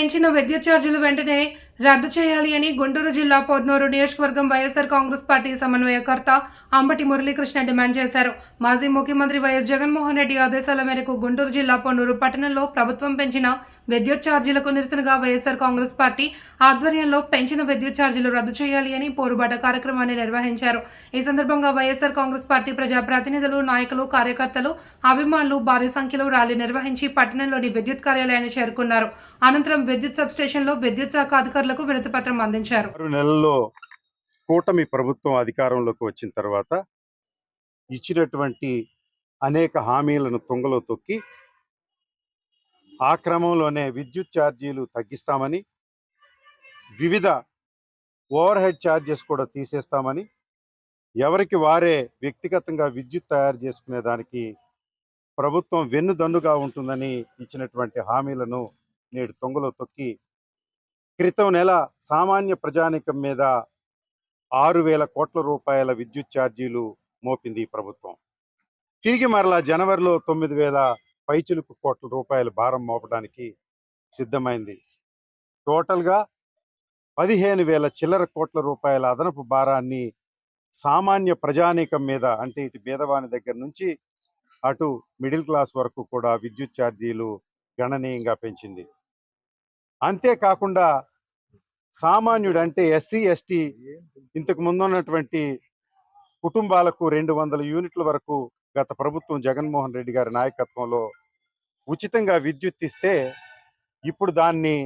పెంచిన విద్యుత్ ఛార్జీలు వెంటనే రద్దు చేయాలి అని గుంటూరు జిల్లా పొద్నూరు నియోజకవర్గం వైఎస్ఆర్ కాంగ్రెస్ పార్టీ సమన్వయకర్త అంబటి మురళీకృష్ణ డిమాండ్ చేశారు. మాజీ ముఖ్యమంత్రి వైఎస్ జగన్మోహన్ రెడ్డి ఆదేశాల మేరకు గుంటూరు జిల్లా పొన్నూరు పట్టణంలో ప్రభుత్వం పెంచిన విద్యుత్ ఛార్జీలకు నిరసనగా వైఎస్ఆర్ కాంగ్రెస్ పార్టీ ఆధ్వర్యంలో పెంచిన విద్యుత్ ఛార్జీలు రద్దు చేయాలి అని పోరుబాట కార్యక్రమాన్ని నిర్వహించారు. ఈ సందర్భంగా వైఎస్ఆర్ కాంగ్రెస్ పార్టీ ప్రజాప్రతినిధులు నాయకులు కార్యకర్తలు అభిమానులు భారీ సంఖ్యలో ర్యాలీ నిర్వహించి పట్టణంలోని విద్యుత్ కార్యాలయాన్ని చేరుకున్నారు. అనంతరం విద్యుత్ సబ్స్టేషన్లో విద్యుత్ శాఖ అధికారులకు వినతిపత్రం అందించారు. ఆరు నెలల్లో కూటమి ప్రభుత్వం అధికారంలోకి వచ్చిన తర్వాత ఇచ్చినటువంటి అనేక హామీలను తుంగలో తొక్కి ఆ క్రమంలోనే విద్యుత్ ఛార్జీలు తగ్గిస్తామని వివిధ ఓవర్ హెడ్ ఛార్జెస్ కూడా తీసేస్తామని ఎవరికి వారే వ్యక్తిగతంగా విద్యుత్ తయారు చేసుకునే దానికి ప్రభుత్వం వెన్నుదన్నుగా ఉంటుందని ఇచ్చినటువంటి హామీలను నేడు తొంగలో తొక్కి క్రితం నెల సామాన్య ప్రజానికం మీద ఆరు వేల కోట్ల రూపాయల విద్యుత్ ఛార్జీలు మోపింది ప్రభుత్వం. తిరిగి మరలా జనవరిలో తొమ్మిది వేల పైచిలుకు కోట్ల రూపాయల భారం మోపడానికి సిద్ధమైంది. టోటల్గా పదిహేను వేల చిల్లర కోట్ల రూపాయల అదనపు భారాన్ని సామాన్య ప్రజానీకం మీద అంటే ఇటు బీదవాని దగ్గర నుంచి అటు మిడిల్ క్లాస్ వరకు కూడా విద్యుత్ ఛార్జీలు గణనీయంగా పెంచింది. అంతేకాకుండా సామాన్యుడు అంటే ఎస్సీ ఎస్టీ ఇంతకు ముందు ఉన్నటువంటి కుటుంబాలకు రెండు వందల యూనిట్ల వరకు గత ప్రభుత్వం జగన్మోహన్ రెడ్డి గారి నాయకత్వంలో ఉచితంగా విద్యుత్ ఇస్తే ఇప్పుడు దాన్ని